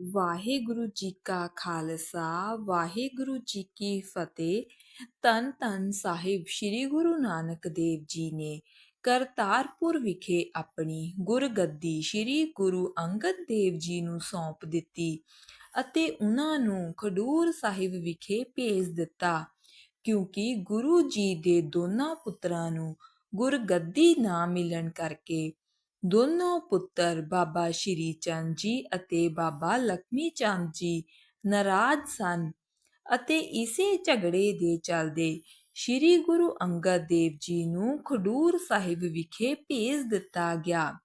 ਵਾਹਿਗੁਰੂ ਜੀ ਕਾ ਖਾਲਸਾ, ਵਾਹਿਗੁਰੂ ਜੀ ਕੀ ਫਤਿਹ। ਤਨ ਤਨ ਸਾਹਿਬ ਸ੍ਰੀ ਗੁਰੂ ਨਾਨਕ ਦੇਵ ਜੀ ਨੇ ਕਰਤਾਰਪੁਰ ਵਿਖੇ ਆਪਣੀ ਗੁਰਗੱਦੀ ਸ੍ਰੀ ਗੁਰੂ ਅੰਗਦ ਦੇਵ ਜੀ ਨੂੰ ਸੌਂਪ ਦਿੱਤੀ ਅਤੇ ਉਹਨਾਂ ਨੂੰ ਖਡੂਰ ਸਾਹਿਬ ਵਿਖੇ ਭੇਜ ਦਿੱਤਾ, ਕਿਉਂਕਿ ਗੁਰੂ ਜੀ ਦੇ ਦੋਨਾਂ ਪੁੱਤਰਾਂ ਨੂੰ ਗੁਰਗੱਦੀ ਨਾ ਮਿਲਣ ਕਰਕੇ ਦੋਨੋਂ ਪੁੱਤਰ ਬਾਬਾ ਸ਼੍ਰੀ ਚੰਦ ਜੀ ਅਤੇ ਬਾਬਾ ਲਖਮੀ ਚੰਦ ਜੀ ਨਾਰਾਜ਼ ਸਨ ਅਤੇ ਇਸੇ ਝਗੜੇ ਦੇ ਚੱਲਦੇ ਸ਼੍ਰੀ ਗੁਰੂ ਅੰਗਦ ਦੇਵ ਜੀ ਨੂੰ ਖਡੂਰ ਸਾਹਿਬ ਵਿਖੇ ਭੇਜ ਦਿੱਤਾ ਗਿਆ।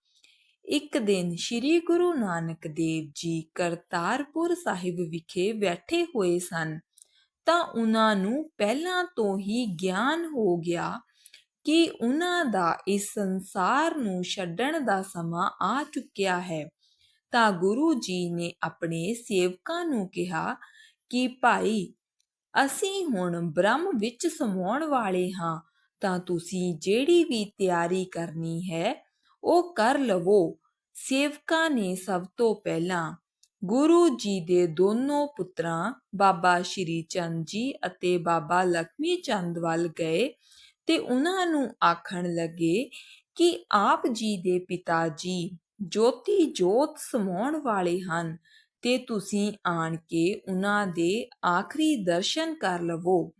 ਇੱਕ ਦਿਨ ਸ਼੍ਰੀ ਗੁਰੂ ਨਾਨਕ ਦੇਵ ਜੀ ਕਰਤਾਰਪੁਰ ਸਾਹਿਬ ਵਿਖੇ ਬੈਠੇ ਹੋਏ ਸਨ ਤਾਂ ਉਹਨਾਂ ਨੂੰ ਪਹਿਲਾਂ ਤੋਂ ਹੀ ਗਿਆਨ ਹੋ ਗਿਆ ਕਿ ਉਹਨਾਂ ਦਾ ਇਸ ਸੰਸਾਰ ਨੂੰ ਛੱਡਣ ਦਾ ਸਮਾਂ ਆ ਚੁੱਕਿਆ ਹੈ। ਤਾਂ ਗੁਰੂ ਜੀ ਨੇ ਆਪਣੇ ਸੇਵਕਾਂ ਨੂੰ ਕਿਹਾ ਕਿ ਭਾਈ, ਅਸੀਂ ਹੁਣ ਬ੍ਰਹਮ ਵਿੱਚ ਸਮਾਉਣ ਵਾਲੇ ਹਾਂ, ਤਾਂ ਤੁਸੀਂ ਜਿਹੜੀ ਵੀ ਤਿਆਰੀ ਕਰਨੀ ਹੈ, ਉਹ ਕਰ ਲਵੋ। ਸੇਵਕਾਂ ਨੇ ਸਭ ਤੋਂ ਪਹਿਲਾਂ ਗੁਰੂ ਜੀ ਦੇ ਦੋਨੋਂ ਪੁੱਤਰਾਂ, ਬਾਬਾ ਸ਼੍ਰੀ ਚੰਦ ਜੀ ਅਤੇ ਬਾਬਾ ਲਖਮੀ ਚੰਦ ਵੱਲ ਗਏ। ਤੇ ਉਹਨਾਂ ਨੂੰ ਆਖਣ ਲੱਗੇ ਕਿ ਆਪ ਜੀ ਦੇ ਪਿਤਾ ਜੀ ਜੋਤੀ ਜੋਤ ਸਮਾਉਣ ਵਾਲੇ ਹਨ, ਤੇ ਤੁਸੀਂ ਆਣ ਕੇ ਉਹਨਾਂ ਦੇ ਆਖਰੀ ਦਰਸ਼ਨ ਕਰ ਲਵੋ।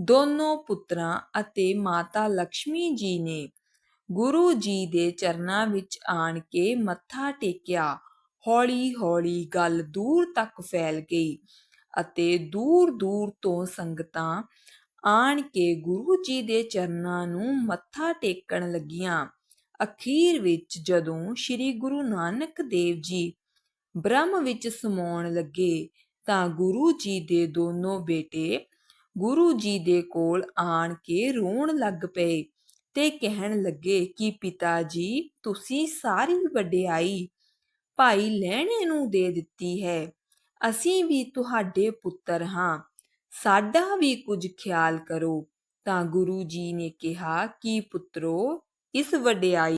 ਦੋਨੋਂ ਪੁੱਤਰਾਂ ਅਤੇ ਮਾਤਾ ਲక్ష్ਮੀ ਜੀ ਨੇ ਗੁਰੂ ਜੀ ਦੇ ਚਰਨਾਂ ਵਿੱਚ ਆਣ ਕੇ ਮੱਥਾ ਟੇਕਿਆ। ਹੌਲੀ-ਹੌਲੀ ਗੱਲ ਦੂਰ ਤੱਕ ਫੈਲ ਗਈ ਅਤੇ ਦੂਰ-ਦੂਰ ਤੋਂ ਸੰਗਤਾਂ ਆਣ ਕੇ ਗੁਰੂ ਜੀ ਦੇ ਚਰਨਾਂ ਨੂੰ ਮੱਥਾ ਟੇਕਣ ਲੱਗੀਆਂ। ਅਖੀਰ ਵਿੱਚ ਜਦੋਂ ਸ੍ਰੀ ਗੁਰੂ ਨਾਨਕ ਦੇਵ ਜੀ ਬ੍ਰਹਮ ਵਿੱਚ ਸਮਾਉਣ ਲੱਗੇ ਤਾਂ ਗੁਰੂ ਜੀ ਦੇ ਦੋਨੋਂ ਬੇਟੇ ਗੁਰੂ ਜੀ ਦੇ ਕੋਲ ਆਣ ਕੇ ਰੋਣ ਲੱਗ ਪਏ ਤੇ ਕਹਿਣ ਲੱਗੇ ਕਿ ਪਿਤਾ ਜੀ, ਤੁਸੀਂ ਸਾਰੀ ਵਡਿਆਈ ਭਾਈ ਲੈਣੇ ਨੂੰ ਦੇ ਦਿੱਤੀ ਹੈ। ਅਸੀਂ ਵੀ ਤੁਹਾਡੇ ਪੁੱਤਰ ਹਾਂ। ਸਾਡਾ ਵੀ ਕੁਝ ਖਿਆਲ ਕਰੋ। ਤਾਂ ਗੁਰੂ ਜੀ ਨੇ ਕਿਹਾ, ਕਿ ਪੁੱਤਰੋ, ਇਸ ਵਡਿਆਈ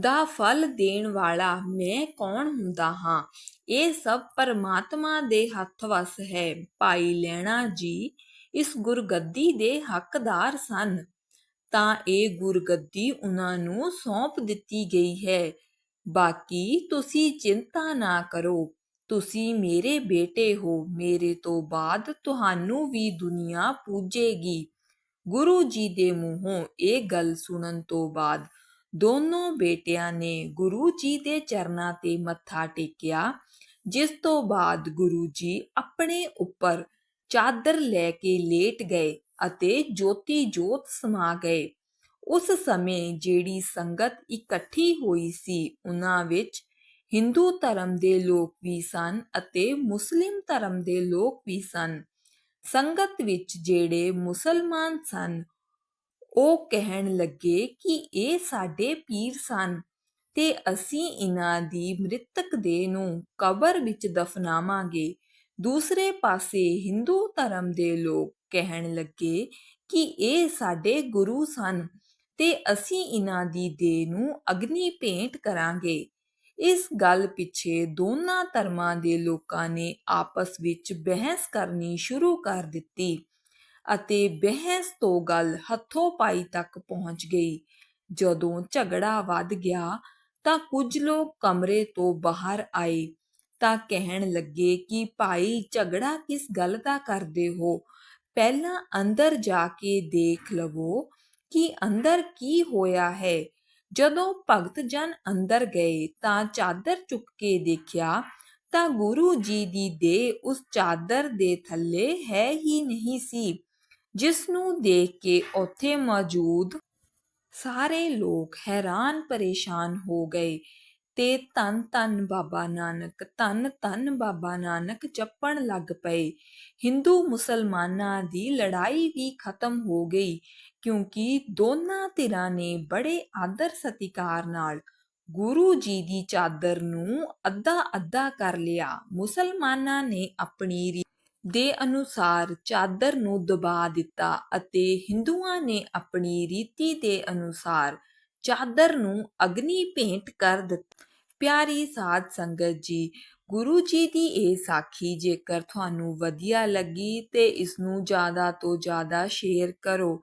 ਦਾ ਫਲ ਦੇਣ ਵਾਲਾ ਮੈਂ ਕੌਣ ਹੁੰਦਾ ਹਾਂ? ਇਹ ਸਭ ਪਰਮਾਤਮਾ ਦੇ ਹੱਥ ਵਸ ਹੈ। ਭਾਈ ਲੈਣਾ ਜੀ ਇਸ ਗੁਰਗੱਦੀ ਦੇ ਹੱਕਦਾਰ ਸਨ। ਤਾਂ ਇਹ ਗੁਰਗੱਦੀ ਉਹਨਾਂ ਨੂੰ ਸੌਂਪ ਦਿੱਤੀ ਗਈ ਹੈ। ਬਾਕੀ ਤੁਸੀਂ ਚਿੰਤਾ ਨਾ ਕਰੋ। ਤੁਸੀਂ ਮੇਰੇ ਬੇਟੇ ਹੋ, ਮੇਰੇ ਤੋਂ ਬਾਅਦ ਤੁਹਾਨੂੰ ਵੀ ਦੁਨੀਆ ਪੂਜੇਗੀ। ਗੁਰੂ ਜੀ ਦੇ ਮੂੰਹੋਂ ਇਹ ਗੱਲ ਸੁਣਨ ਤੋਂ ਬਾਅਦ ਦੋਨੋਂ ਬੇਟਿਆਂ ਨੇ ਗੁਰੂ ਜੀ ਦੇ ਚਰਨਾਂ ਤੇ ਮੱਥਾ ਟੇਕਿਆ, ਜਿਸ ਤੋਂ ਬਾਅਦ ਗੁਰੂ ਜੀ ਆਪਣੇ ਉੱਪਰ ਚਾਦਰ ਲੈ ਕੇ ਲੇਟ ਗਏ ਅਤੇ ਜੋਤੀ ਜੋਤ ਸਮਾ ਗਏ। ਉਸ ਸਮੇਂ ਜਿਹੜੀ ਸੰਗਤ ਇਕੱਠੀ ਹੋਈ ਸੀ, ਉਹਨਾਂ ਵਿੱਚ ਹਿੰਦੂ ਧਰਮ ਦੇ ਲੋਕ ਵੀ ਸਨ ਅਤੇ ਮੁਸਲਿਮ ਧਰਮ ਦੇ ਲੋਕ ਵੀ ਸਨ। ਸੰਗਤ ਵਿੱਚ ਜਿਹੜੇ ਮੁਸਲਮਾਨ ਸਨ, ਉਹ ਕਹਿਣ ਲੱਗੇ ਕਿ ਇਹ ਸਾਡੇ ਪੀਰ ਸਨ ਤੇ ਅਸੀਂ ਇਹਨਾਂ ਦੀ ਮ੍ਰਿਤਕ ਦੇਹ ਨੂੰ ਕਬਰ ਵਿੱਚ ਦਫਨਾਵਾਂਗੇ। ਦੂਸਰੇ ਪਾਸੇ ਹਿੰਦੂ ਧਰਮ ਦੇ ਲੋਕ ਕਹਿਣ ਲੱਗੇ ਕਿ ਇਹ ਸਾਡੇ ਗੁਰੂ ਸਨ ਤੇ ਅਸੀਂ ਇਹਨਾਂ ਦੀ ਦੇਹ ਨੂੰ ਅਗਨੀ ਭੇਂਟ ਕਰਾਂਗੇ। ਇਸ ਗੱਲ ਪਿੱਛੇ ਦੋਨਾਂ ਧਰਮਾਂ ਦੇ ਲੋਕਾਂ ਨੇ ਆਪਸ ਵਿੱਚ ਬਹਿਸ ਕਰਨੀ ਸ਼ੁਰੂ ਕਰ ਦਿੱਤੀ ਅਤੇ ਬਹਿਸ ਤੋਂ ਗੱਲ ਹੱਥੋਂ ਪਾਈ ਤੱਕ ਪਹੁੰਚ ਗਈ। ਜਦੋਂ ਝਗੜਾ ਵੱਧ ਗਿਆ ਤਾਂ ਕੁਝ ਲੋਕ ਕਮਰੇ ਤੋਂ ਬਾਹਰ ਆਏ ਤਾਂ ਕਹਿਣ ਲੱਗੇ ਕਿ, ਭਾਈ, ਝਗੜਾ ਕਿਸ ਗੱਲ ਦਾ ਕਰਦੇ ਹੋ? ਪਹਿਲਾਂ ਅੰਦਰ ਜਾ ਕੇ ਦੇਖ ਲਵੋ ਕਿ ਅੰਦਰ ਕੀ ਹੋਇਆ ਹੈ। ਜਦੋਂ ਭਗਤ ਜਨ ਅੰਦਰ ਗਏ ਤਾਂ ਚਾਦਰ ਚੁੱਕ ਕੇ ਦੇਖਿਆ ਤਾਂ ਗੁਰੂ ਜੀ ਦੀ ਦੇਹ ਉਸ ਚਾਦਰ ਦੇ ਥੱਲੇ ਹੈ ਹੀ ਨਹੀਂ ਸੀ ਜਿਸ ਨੂੰ ਦੇਖ ਕੇ ਉੱਥੇ ਮੌਜੂਦ ਸਾਰੇ ਲੋਕ ਹੈਰਾਨ ਪਰੇਸ਼ਾਨ ਹੋ ਗਏ ਤੇ ਤਨ ਤਨ ਬਾਬਾ ਨਾਨਕ ਤਨ ਤਨ ਬਾਬਾ ਨਾਨਕ ਜਪਣ ਲੱਗ ਪਏ। ਹਿੰਦੂ ਮੁਸਲਮਾਨਾਂ ਦੀ ਲੜਾਈ ਵੀ ਖਤਮ ਹੋ ਗਈ ਕਿਉਂਕਿ ਦੋਨਾਂ ਧਿਰਾਂ ਨੇ ਬੜੇ ਆਦਰ ਸਤਿਕਾਰ ਨਾਲ ਗੁਰੂ ਜੀ ਦੀ ਚਾਦਰ ਨੂੰ ਅੱਧਾ ਅੱਧਾ ਕਰ ਲਿਆ। ਮੁਸਲਮਾਨਾਂ ਨੇ ਆਪਣੀ ਦੇ ਅਨੁਸਾਰ ਚਾਦਰ ਨੂੰ ਦਬਾ ਦਿੱਤਾ ਅਤੇ ਹਿੰਦੂਆਂ ਨੇ ਆਪਣੀ ਰੀਤੀ ਦੇ ਅਨੁਸਾਰ ਚਾਦਰ ਨੂੰ ਅਗਨੀ ਭੇਂਟ ਕਰ ਦਿੱਤਾ। ਪਿਆਰੀ ਸਾਧ ਸੰਗਤ ਜੀ, ਗੁਰੂ ਜੀ ਦੀ ਇਹ ਸਾਖੀ ਜੇਕਰ ਤੁਹਾਨੂੰ ਵਧੀਆ ਲੱਗੀ ਤੇ ਇਸ ਨੂੰ ਜ਼ਿਆਦਾ ਤੋਂ ਜ਼ਿਆਦਾ ਸ਼ੇਅਰ ਕਰੋ।